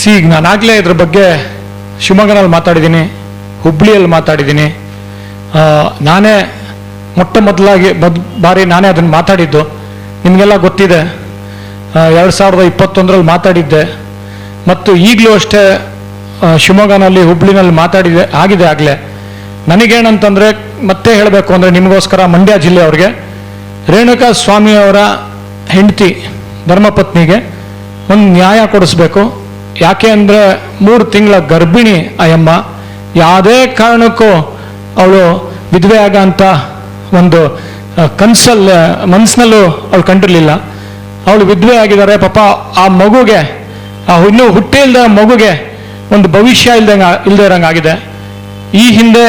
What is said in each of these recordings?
C, ಈಗ ನಾನಾಗಲೇ ಇದ್ರ ಬಗ್ಗೆ ಶಿವಮೊಗ್ಗನಲ್ಲಿ ಮಾತಾಡಿದ್ದೀನಿ, ಹುಬ್ಳಿಯಲ್ಲಿ ಮಾತಾಡಿದ್ದೀನಿ. ನಾನೇ ಮೊಟ್ಟ ಮೊದಲಾಗಿ ಮೊದ್ ಬಾರಿ ನಾನೇ ಅದನ್ನು ಮಾತಾಡಿದ್ದು. ನಿಮಗೆಲ್ಲ ಗೊತ್ತಿದೆ ಎರಡು ಸಾವಿರದ ಇಪ್ಪತ್ತೊಂದರಲ್ಲಿ ಮಾತಾಡಿದ್ದೆ. ಮತ್ತು ಈಗಲೂ ಅಷ್ಟೇ ಶಿವಮೊಗ್ಗನಲ್ಲಿ, ಹುಬ್ಳಿನಲ್ಲಿ ಮಾತಾಡಿದೆ, ಆಗಿದೆ ಆಗಲೇ. ನನಗೇನಂತಂದರೆ ಮತ್ತೆ ಹೇಳಬೇಕು ಅಂದರೆ ನಿಮಗೋಸ್ಕರ ಮಂಡ್ಯ ಜಿಲ್ಲೆಯವ್ರಿಗೆ ರೇಣುಕಾ ಸ್ವಾಮಿಯವರ ಹೆಂಡತಿ ಧರ್ಮಪತ್ನಿಗೆ ಒಂದು ನ್ಯಾಯ ಕೊಡಿಸ್ಬೇಕು. ಯಾಕೆ ಅಂದರೆ ಮೂರು ತಿಂಗಳ ಗರ್ಭಿಣಿ ಅಮ್ಮ ಯಾವುದೇ ಕಾರಣಕ್ಕೂ ಅವಳು ವಿಧವೆ ಆಗಂತ ಒಂದು ಕನ್ಸಲ್ ಮನಸ್ಸಿನಲ್ಲೂ ಅವಳು ಕಂಡಿರಲಿಲ್ಲ. ಅವಳು ವಿಧವೆ ಆಗಿದ್ದಾರೆ, ಪಾಪ ಆ ಮಗುಗೆ, ಆ ಇನ್ನೂ ಹುಟ್ಟಿ ಇಲ್ದ ಮಗುಗೆ ಒಂದು ಭವಿಷ್ಯ ಇಲ್ದಂಗ, ಇಲ್ದೇ ಇರಂಗಾಗಿದೆ ಈ ಹಿಂದೆ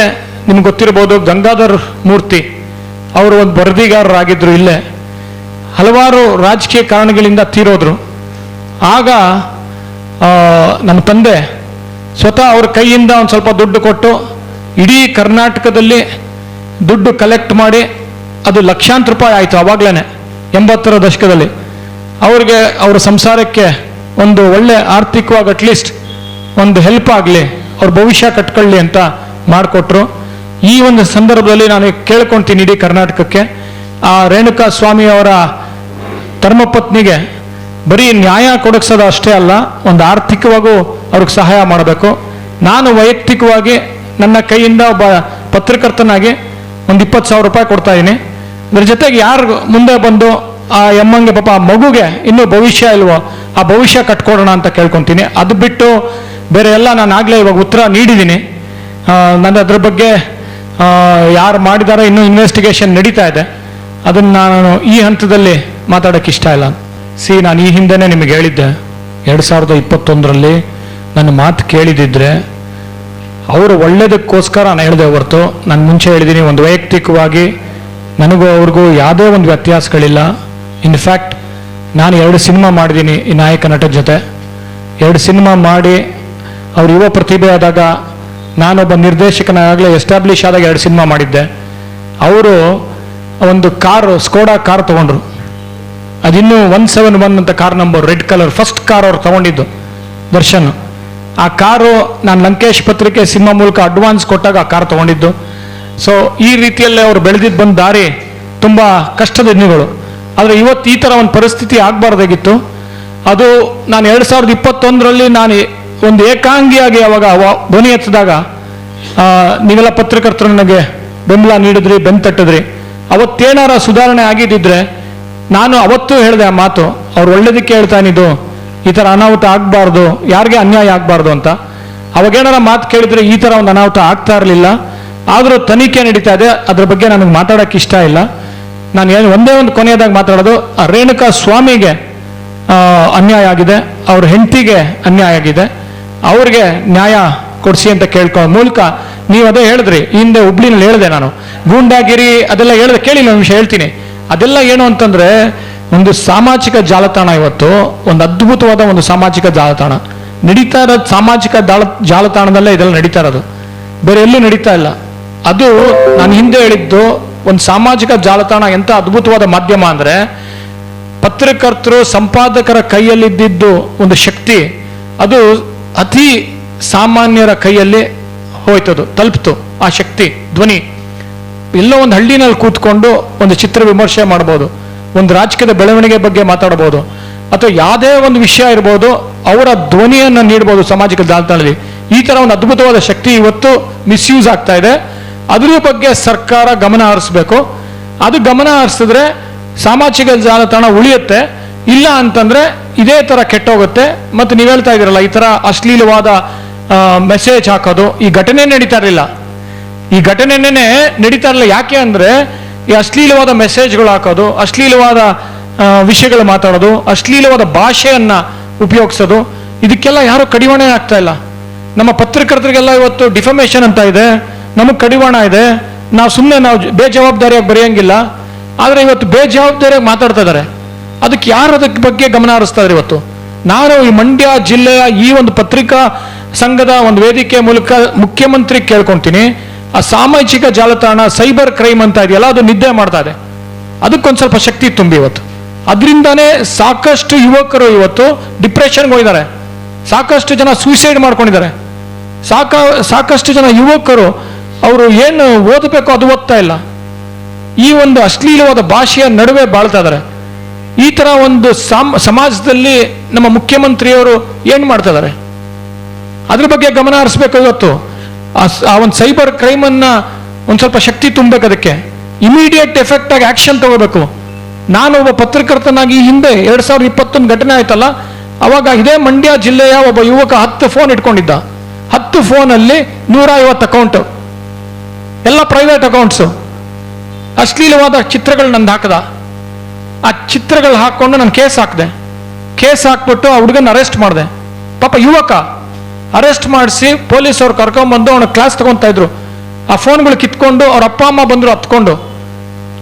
ನಿಮ್ಗೆ ಗೊತ್ತಿರ್ಬೋದು ಗಂಗಾಧರ್ ಮೂರ್ತಿ ಅವರು ಒಂದು ವರದಿಗಾರರಾಗಿದ್ರು ಇಲ್ಲೇ. ಹಲವಾರು ರಾಜಕೀಯ ಕಾರಣಗಳಿಂದ ತೀರೋದ್ರು. ಆಗ ನಮ್ಮ ತಂದೆ ಸ್ವತಃ ಅವ್ರ ಕೈಯಿಂದ ಒಂದು ಸ್ವಲ್ಪ ದುಡ್ಡು ಕೊಟ್ಟು ಇಡೀ ಕರ್ನಾಟಕದಲ್ಲಿ ದುಡ್ಡು ಕಲೆಕ್ಟ್ ಮಾಡಿ ಅದು ಲಕ್ಷಾಂತರ ರೂಪಾಯಿ ಆಯಿತು ಆವಾಗಲೇ ಎಂಬತ್ತರ ದಶಕದಲ್ಲಿ. ಅವ್ರಿಗೆ ಅವರ ಸಂಸಾರಕ್ಕೆ ಒಂದು ಒಳ್ಳೆ ಆರ್ಥಿಕವಾಗಿ ಅಟ್ಲೀಸ್ಟ್ ಒಂದು ಹೆಲ್ಪ್ ಆಗಲಿ, ಅವ್ರ ಭವಿಷ್ಯ ಕಟ್ಕೊಳ್ಳಿ ಅಂತ ಮಾಡಿಕೊಟ್ರು. ಈ ಒಂದು ಸಂದರ್ಭದಲ್ಲಿ ನಾನು ಕೇಳ್ಕೊಳ್ತೀನಿ ಇಡೀ ಕರ್ನಾಟಕಕ್ಕೆ. ಆ ರೇಣುಕಾ ಸ್ವಾಮಿ ಅವರ ಧರ್ಮಪತ್ನಿಗೆ ಬರೀ ನ್ಯಾಯ ಕೊಡಕ್ಸೋದು ಅಷ್ಟೇ ಅಲ್ಲ, ಒಂದು ಆರ್ಥಿಕವಾಗೂ ಅವ್ರಿಗೆ ಸಹಾಯ ಮಾಡಬೇಕು. ನಾನು ವೈಯಕ್ತಿಕವಾಗಿ ನನ್ನ ಕೈಯಿಂದ ಒಬ್ಬ ಪತ್ರಕರ್ತನಾಗಿ ಒಂದು ಇಪ್ಪತ್ತು ಸಾವಿರ ರೂಪಾಯಿ ಕೊಡ್ತಾ ಇದ್ದೀನಿ. ಅದ್ರ ಜೊತೆಗೆ ಯಾರು ಮುಂದೆ ಬಂದು ಆ ಎಮ್ಮಂಗೆ ಪಾಪ ಆ ಮಗುಗೆ ಇನ್ನೂ ಭವಿಷ್ಯ ಇಲ್ವೋ, ಆ ಭವಿಷ್ಯ ಕಟ್ಕೊಡೋಣ ಅಂತ ಕೇಳ್ಕೊತೀನಿ. ಅದು ಬಿಟ್ಟು ಬೇರೆ ಎಲ್ಲ ನಾನು ಆಗಲೇ ಇವಾಗ ಉತ್ತರ ನೀಡಿದ್ದೀನಿ. ನಾನು ಅದ್ರ ಬಗ್ಗೆ ಯಾರು ಮಾಡಿದಾರೋ ಇನ್ನೂ ಇನ್ವೆಸ್ಟಿಗೇಷನ್ ನಡೀತಾ ಇದೆ. ಅದನ್ನು ನಾನು ಈ ಹಂತದಲ್ಲಿ ಮಾತಾಡೋಕ್ಕೆ ಇಷ್ಟ ಇಲ್ಲ. ಸಿ, ನಾನು ಈ ಹಿಂದೆನೇ ನಿಮಗೆ ಹೇಳಿದ್ದೆ, ಎರಡು ಸಾವಿರದ ಇಪ್ಪತ್ತೊಂದರಲ್ಲಿ ನನ್ನ ಮಾತು ಕೇಳಿದಿದ್ರೆ, ಅವರು ಒಳ್ಳೇದಕ್ಕೋಸ್ಕರ ನಾನು ಹೇಳಿದೆ ಹೊರತು, ನಾನು ಮುಂಚೆ ಹೇಳಿದ್ದೀನಿ ಒಂದು ವೈಯಕ್ತಿಕವಾಗಿ ನನಗೂ ಅವ್ರಿಗೂ ಯಾವುದೇ ಒಂದು ವ್ಯತ್ಯಾಸಗಳಿಲ್ಲ. ಇನ್ಫ್ಯಾಕ್ಟ್ ನಾನು ಎರಡು ಸಿನಿಮಾ ಮಾಡಿದ್ದೀನಿ ಈ ನಾಯಕ ನಟ ಜೊತೆ. ಎರಡು ಸಿನಿಮಾ ಮಾಡಿ ಅವ್ರು ಯುವ ಪ್ರತಿಭೆ ಆದಾಗ ನಾನೊಬ್ಬ ನಿರ್ದೇಶಕನಾಗಲೇ ಎಸ್ಟಾಬ್ಲಿಷ್ ಆದಾಗ ಎರಡು ಸಿನಿಮಾ ಮಾಡಿದ್ದೆ. ಅವರು ಒಂದು ಕಾರು ಸ್ಕೋಡಾ ಕಾರ್ ತಗೊಂಡ್ರು. ಅದಿನ್ನೂ ಒನ್ ಸೆವೆನ್ ಒನ್ ಅಂತ car number red colour first car ಅವ್ರು ತಗೊಂಡಿದ್ದು, ದರ್ಶನ್. ಆ ಕಾರು ನಾನು ಲಂಕೇಶ್ ಪತ್ರಿಕೆ ಸಿನಿಮಾ ಮೂಲಕ ಅಡ್ವಾನ್ಸ್ ಕೊಟ್ಟಾಗ ಆ ಕಾರ್ ತಗೊಂಡಿದ್ದು. ಸೊ ಈ ರೀತಿಯಲ್ಲೇ ಅವ್ರು ಬೆಳೆದಿದ್ದು ಬಂದ ದಾರಿ ತುಂಬ ಕಷ್ಟದ ದಿನಗಳು. ಆದರೆ ಇವತ್ತು ಈ ಥರ ಒಂದು ಪರಿಸ್ಥಿತಿ ಆಗಬಾರ್ದಾಗಿತ್ತು. ಅದು ನಾನು ಎರಡು ಸಾವಿರದ ಇಪ್ಪತ್ತೊಂದರಲ್ಲಿ ನಾನು ಒಂದು ಏಕಾಂಗಿಯಾಗಿ ಅವಾಗ ಧ್ವನಿ ಎತ್ತಿದಾಗ ನೀವೆಲ್ಲ ಪತ್ರಕರ್ತರು ನನಗೆ ಬೆಂಬಲ ನೀಡಿದ್ರಿ ಬೆನ್ ತಟ್ಟಿದ್ರಿ ಅವತ್ತೇನಾರ ಸುಧಾರಣೆ ಆಗಿದ್ದಿದ್ರೆ ನಾನು ಅವತ್ತು ಹೇಳಿದೆ ಆ ಮಾತು, ಅವ್ರು ಒಳ್ಳೇದಕ್ಕೆ ಹೇಳ್ತಾ ಇದ್ದು ಈ ಥರ ಅನಾಹುತ ಆಗಬಾರ್ದು, ಯಾರಿಗೆ ಅನ್ಯಾಯ ಆಗಬಾರ್ದು ಅಂತ. ಅವಾಗೇನಾರ ಮಾತು ಕೇಳಿದ್ರೆ ಈ ಥರ ಒಂದು ಅನಾಹುತ ಆಗ್ತಾ ಇರಲಿಲ್ಲ. ಆದರೂ ತನಿಖೆ ನಡೀತಾ ಇದೆ, ಅದ್ರ ಬಗ್ಗೆ ನನಗೆ ಮಾತಾಡೋಕ್ಕೆ ಇಷ್ಟ ಇಲ್ಲ. ನಾನು ಏನು ಒಂದೇ ಒಂದು ಕೊನೆಯದಾಗಿ ಮಾತಾಡೋದು ರೇಣುಕಾ ಸ್ವಾಮಿಗೆ ಅನ್ಯಾಯ ಆಗಿದೆ, ಅವ್ರ ಹೆಂಡತಿಗೆ ಅನ್ಯಾಯ ಆಗಿದೆ. ಅವ್ರಿಗೆ ನ್ಯಾಯ ಕೊಡಿಸಿ ಅಂತ ಕೇಳ್ಕೊ ಮೂಲಕ ನೀವು ಅದೇ ಹೇಳಿದ್ರಿ, ಹಿಂದೆ ಹುಬ್ಳಿನಲ್ಲಿ ಹೇಳಿದೆ ನಾನು. ಗೂಂಡಾಗಿರಿ ಅದೆಲ್ಲ ಹೇಳಿದೆ ಕೇಳಿ ನಾನು ವಿಷಯ ಹೇಳ್ತೀನಿ. ಅದೆಲ್ಲ ಏನು ಅಂತಂದ್ರೆ ಒಂದು ಸಾಮಾಜಿಕ ಜಾಲತಾಣ ಇವತ್ತು, ಒಂದು ಅದ್ಭುತವಾದ ಒಂದು ಸಾಮಾಜಿಕ ಜಾಲತಾಣ. ನಡೀತಾ ಇರೋದು ಸಾಮಾಜಿಕ ಜಾಲ ಜಾಲತಾಣದಲ್ಲೇ ಇದೆಲ್ಲ ನಡೀತಾ ಇರೋದು. ಬೇರೆ ಎಲ್ಲೂ ನಡೀತಾ ಇಲ್ಲ. ಅದು ನಾನು ಹಿಂದೆ ಹೇಳಿದ್ದು ಒಂದು ಸಾಮಾಜಿಕ ಜಾಲತಾಣ ಎಂತ ಅದ್ಭುತವಾದ ಮಾಧ್ಯಮ ಅಂದ್ರೆ, ಪತ್ರಕರ್ತರು ಸಂಪಾದಕರ ಕೈಯಲ್ಲಿದ್ದಿದ್ದು ಒಂದು ಶಕ್ತಿ, ಅದು ಅತಿ ಸಾಮಾನ್ಯರ ಕೈಯಲ್ಲಿ ಹೋಯ್ತದು, ತಲುಪ್ತು, ಆ ಶಕ್ತಿ, ಧ್ವನಿ. ಎಲ್ಲೋ ಒಂದು ಹಳ್ಳಿನಲ್ಲಿ ಕೂತ್ಕೊಂಡು ಒಂದು ಚಿತ್ರ ವಿಮರ್ಶೆ ಮಾಡ್ಬೋದು, ಒಂದು ರಾಜಕೀಯದ ಬೆಳವಣಿಗೆ ಬಗ್ಗೆ ಮಾತಾಡ್ಬೋದು, ಅಥವಾ ಯಾವುದೇ ಒಂದು ವಿಷಯ ಇರ್ಬೋದು, ಅವರ ಧ್ವನಿಯನ್ನು ನೀಡ್ಬೋದು ಸಾಮಾಜಿಕ ಜಾಲತಾಣದಲ್ಲಿ. ಈ ಥರ ಒಂದು ಅದ್ಭುತವಾದ ಶಕ್ತಿ ಇವತ್ತು ಮಿಸ್ಯೂಸ್ ಆಗ್ತಾ ಇದೆ. ಅದ್ರ ಬಗ್ಗೆ ಸರ್ಕಾರ ಗಮನ ಹರಿಸ್ಬೇಕು. ಅದು ಗಮನ ಹರಿಸಿದ್ರೆ ಸಾಮಾಜಿಕ ಜಾಲತಾಣ ಉಳಿಯುತ್ತೆ. ಇಲ್ಲ ಅಂತಂದ್ರೆ ಇದೇ ತರ ಕೆಟ್ಟೋಗುತ್ತೆ. ಮತ್ತು ನೀವು ಹೇಳ್ತಾ ಇದ್ದೀರಲ್ಲ ಈ ತರ ಅಶ್ಲೀಲವಾದ ಮೆಸೇಜ್ ಹಾಕೋದು, ಈ ಘಟನೆ ನಡೀತಾ ಇರಲಿಲ್ಲ. ಈ ಘಟನೆನೇ ನಡೀತಾ ಇರಲಿಲ್ಲ. ಯಾಕೆ ಅಂದ್ರೆ ಈ ಅಶ್ಲೀಲವಾದ ಮೆಸೇಜ್ಗಳು ಹಾಕೋದು, ಅಶ್ಲೀಲವಾದ ವಿಷಯಗಳು ಮಾತಾಡೋದು, ಅಶ್ಲೀಲವಾದ ಭಾಷೆಯನ್ನು ಉಪಯೋಗಿಸೋದು, ಇದಕ್ಕೆಲ್ಲ ಯಾರು ಕಡಿವಾಣ ಆಗ್ತಾ ಇಲ್ಲ. ನಮ್ಮ ಪತ್ರಕರ್ತರಿಗೆಲ್ಲ ಇವತ್ತು ಡಿಫಮೇಷನ್ ಅಂತ ಇದೆ, ನಮಗೆ ಕಡಿವಾಣ ಇದೆ, ನಾವು ಸುಮ್ಮನೆ ನಾವು ಬೇಜವಾಬ್ದಾರಿಯಾಗಿ ಬರೆಯಂಗಿಲ್ಲ, ಆದರೆ ಇವತ್ತು ಬೇಜವಾಬ್ದಾರಿಯಾಗಿ ಮಾತಾಡ್ತಾ ಇದ್ದಾರೆ ಅದಕ್ಕೆ ಯಾರು ಅದಕ್ಕೆ ಬಗ್ಗೆ ಗಮನ ಹರಿಸ್ತಾ ಇದ್ದಾರೆ ಇವತ್ತು? ನಾನು ಈ ಮಂಡ್ಯ ಜಿಲ್ಲೆಯ ಈ ಒಂದು ಪತ್ರಿಕಾ ಸಂಘದ ಒಂದು ವೇದಿಕೆ ಮೂಲಕ ಮುಖ್ಯಮಂತ್ರಿ ಕೇಳ್ಕೊಂತೀನಿ. ಆ ಸಾಮಾಜಿಕ ಜಾಲತಾಣ, ಸೈಬರ್ ಕ್ರೈಮ್ ಅಂತ ಇದೆಯಲ್ಲ, ಅದು ನಿದ್ದೆ ಮಾಡ್ತಾ ಇದೆ. ಅದಕ್ಕೊಂದು ಸ್ವಲ್ಪ ಶಕ್ತಿ ತುಂಬಿ ಇವತ್ತು. ಅದರಿಂದಾನೇ ಸಾಕಷ್ಟು ಯುವಕರು ಇವತ್ತು ಡಿಪ್ರೆಷನ್ಗೆ ಹೋಗಿದ್ದಾರೆ. ಸಾಕಷ್ಟು ಜನ ಸೂಸೈಡ್ ಮಾಡ್ಕೊಂಡಿದ್ದಾರೆ. ಸಾಕ, ಸಾಕಷ್ಟು ಜನ ಯುವಕರು ಅವರು ಏನು ಓದಬೇಕು ಅದು ಓದ್ತಾ ಇಲ್ಲ. ಈ ಒಂದು ಅಶ್ಲೀಲವಾದ ಭಾಷೆಯ ನಡುವೆ ಬಾಳ್ತಾ ಇದ್ದಾರೆ. ಈ ತರ ಒಂದು ಸಾಮ್, ಸಮಾಜದಲ್ಲಿ ನಮ್ಮ ಮುಖ್ಯಮಂತ್ರಿಯವರು ಏನು ಮಾಡ್ತಾ ಇದ್ದಾರೆ? ಅದ್ರ ಬಗ್ಗೆ ಗಮನ ಹರಿಸ್ಬೇಕು ಇವತ್ತು. ಆ ಒಂದು ಸೈಬರ್ ಕ್ರೈಮ್ ಅನ್ನ ಒಂದು ಸ್ವಲ್ಪ ಶಕ್ತಿ ತುಂಬಬೇಕು ಅದಕ್ಕೆ. ಇಮಿಡಿಯೇಟ್ ಎಫೆಕ್ಟ್ ಆಗಿ ಆಕ್ಷನ್ ತಗೋಬೇಕು. ನಾನು ಒಬ್ಬ ಪತ್ರಕರ್ತನಾಗಿ ಹಿಂದೆ ಎರಡ್ ಸಾವಿರದ ಇಪ್ಪತ್ತೊಂದು ಘಟನೆ ಆಯ್ತಲ್ಲ, ಅವಾಗ ಇದೇ ಮಂಡ್ಯ ಜಿಲ್ಲೆಯ ಒಬ್ಬ ಯುವಕ ಹತ್ತು ಫೋನ್ ಇಟ್ಕೊಂಡಿದ್ದ. ಹತ್ತು ಫೋನಲ್ಲಿ ನೂರ ಐವತ್ತು ಅಕೌಂಟ್ ಎಲ್ಲ ಪ್ರೈವೇಟ್ ಅಕೌಂಟ್ಸು ಅಶ್ಲೀಲವಾದ ಚಿತ್ರಗಳು ನಂದು ಹಾಕದ. ಆ ಚಿತ್ರಗಳು ಹಾಕೊಂಡು ನಾನು ಕೇಸ್ ಹಾಕಿದೆ. ಕೇಸ್ ಹಾಕ್ಬಿಟ್ಟು ಆ ಹುಡುಗನ ಅರೆಸ್ಟ್ ಮಾಡಿದೆ. ಪಾಪ ಯುವಕ. ಅರೆಸ್ಟ್ ಮಾಡಿಸಿ ಪೊಲೀಸ್ ಪೊಲೀಸವ್ರು ಕರ್ಕೊಂಬಂದು ಅವನ ಕ್ಲಾಸ್ ತಗೊಂತಾ ಇದ್ರು. ಆ ಫೋನ್ಗಳು ಕಿತ್ಕೊಂಡು ಅವ್ರ ಅಪ್ಪ ಅಮ್ಮ ಬಂದ್ರು ಹತ್ಕೊಂಡು.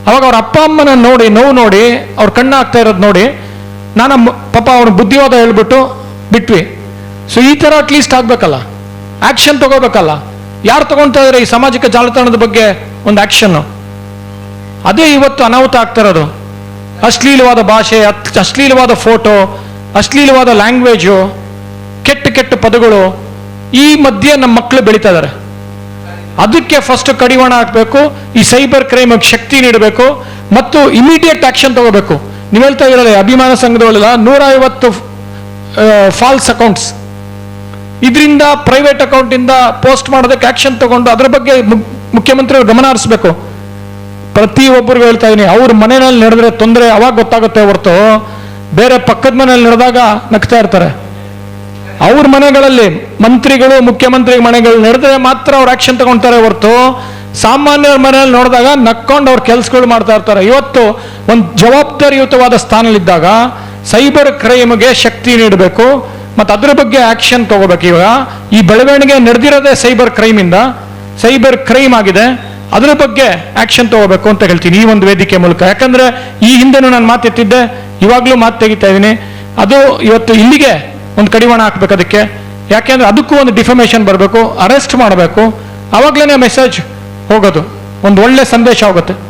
ಅವಾಗ ಅವ್ರ ಅಪ್ಪ ಅಮ್ಮನ ನೋಡಿ, ನೋವು ನೋಡಿ, ಅವ್ರ ಕಣ್ಣು ಆಗ್ತಾ ಇರೋದು ನೋಡಿ, ನಾನು ಪಾಪ ಅವ್ರ ಬುದ್ಧಿವಾದ ಹೇಳ್ಬಿಟ್ಟು ಬಿಟ್ವಿ. ಸೊ ಈ ಥರ ಅಟ್ಲೀಸ್ಟ್ ಆಗಬೇಕಲ್ಲ. ಆಕ್ಷನ್ ತಗೋಬೇಕಲ್ಲ. ಯಾರು ತಗೊಂತಾ ಇದ್ರೆ ಈ ಸಾಮಾಜಿಕ ಜಾಲತಾಣದ ಬಗ್ಗೆ ಒಂದು ಆ್ಯಕ್ಷನ್ನು ಅದೇ ಇವತ್ತು ಅನಾಹುತ ಆಗ್ತಾ ಇರೋದು. ಅಶ್ಲೀಲವಾದ ಭಾಷೆ ಅಶ್ಲೀಲವಾದ ಫೋಟೋ ಅಶ್ಲೀಲವಾದ ಲ್ಯಾಂಗ್ವೇಜು ಕೆಟ್ಟ ಪದಗಳು ಈ ಮಧ್ಯೆ ನಮ್ಮ ಮಕ್ಕಳು ಬೆಳೀತಾ ಇದ್ದಾರೆ ಅದಕ್ಕೆ ಫಸ್ಟ್ ಕಡಿವಾಣ ಹಾಕಬೇಕು, ಈ ಸೈಬರ್ ಕ್ರೈಮ್ ಶಕ್ತಿ ನೀಡಬೇಕು, ಮತ್ತು ಇಮಿಡಿಯೇಟ್ ಆಕ್ಷನ್ ತಗೋಬೇಕು. ನೀವು ಹೇಳ್ತಾ ಇರೋದೇ, ಅಭಿಮಾನ ಸಂಘದವಳೆಲ್ಲ ನೂರ ಐವತ್ತು ಫಾಲ್ಸ್ ಅಕೌಂಟ್ಸ್ ಇದರಿಂದ ಪ್ರೈವೇಟ್ ಅಕೌಂಟಿಂದ ಪೋಸ್ಟ್ ಮಾಡೋದಕ್ಕೆ ಆಕ್ಷನ್ ತಗೊಂಡು ಅದ್ರ ಬಗ್ಗೆ ಮುಖ್ಯಮಂತ್ರಿಯವರು ಗಮನ ಹರಿಸ್ಬೇಕು. ಪ್ರತಿ ಒಬ್ಬರು ಹೇಳ್ತಾ ಇದ್ದೀನಿ ಅವ್ರ ಮನೆಯಲ್ಲಿ ನಡೆದ್ರೆ ತೊಂದರೆ ಅವಾಗ ಗೊತ್ತಾಗುತ್ತೆ ಹೊರತು, ಬೇರೆ ಪಕ್ಕದ ಮನೆಯಲ್ಲಿ ನಡೆದಾಗ ನಗ್ತಾ ಇರ್ತಾರೆ. ಅವ್ರ ಮನೆಗಳಲ್ಲಿ ಮಂತ್ರಿಗಳು, ಮುಖ್ಯಮಂತ್ರಿ ಮನೆಗಳು ನಡೆದ್ರೆ ಮಾತ್ರ ಅವ್ರು ಆಕ್ಷನ್ ತಗೊಳ್ತಾರೆ ಹೊರತು ಸಾಮಾನ್ಯರ ಮನೆಯಲ್ಲಿ ನೋಡಿದಾಗ ನಕ್ಕೊಂಡು ಅವ್ರ ಕೆಲಸಗಳು ಮಾಡ್ತಾ ಇರ್ತಾರೆ. ಇವತ್ತು ಒಂದು ಜವಾಬ್ದಾರಿಯುತವಾದ ಸ್ಥಾನದಲ್ಲಿದ್ದಾಗ ಸೈಬರ್ ಕ್ರೈಮ್ಗೆ ಶಕ್ತಿ ನೀಡಬೇಕು, ಮತ್ತು ಅದ್ರ ಬಗ್ಗೆ ಆಕ್ಷನ್ ತಗೋಬೇಕು. ಇವಾಗ ಈ ಬೆಳವಣಿಗೆ ನಡೆದಿರೋದೇ ಸೈಬರ್ ಕ್ರೈಮಿಂದ, ಸೈಬರ್ ಕ್ರೈಮ್ ಆಗಿದೆ, ಅದ್ರ ಬಗ್ಗೆ ಆಕ್ಷನ್ ತಗೋಬೇಕು ಅಂತ ಹೇಳ್ತೀನಿ ಈ ಒಂದು ವೇದಿಕೆ ಮೂಲಕ. ಯಾಕಂದ್ರೆ ಈ ಹಿಂದೆನೂ ನಾನು ಮಾತೆತ್ತಿದ್ದೆ, ಇವಾಗಲೂ ಮಾತು ತೆಗಿತಾ ಇದ್ದೀನಿ ಅದು ಇವತ್ತು ಇಲ್ಲಿಗೆ ಒಂದು ಕಡಿವಾಣ ಹಾಕ್ಬೇಕು ಅದಕ್ಕೆ. ಯಾಕೆಂದ್ರೆ ಅದಕ್ಕೂ ಒಂದು ಡಿಫಮೇಷನ್ ಬರಬೇಕು ಅರೆಸ್ಟ್ ಮಾಡಬೇಕು. ಅವಾಗ್ಲೇ ಮೆಸೇಜ್ ಹೋಗೋದು. ಒಂದು ಒಳ್ಳೆ ಸಂದೇಶ ಹೋಗುತ್ತೆ.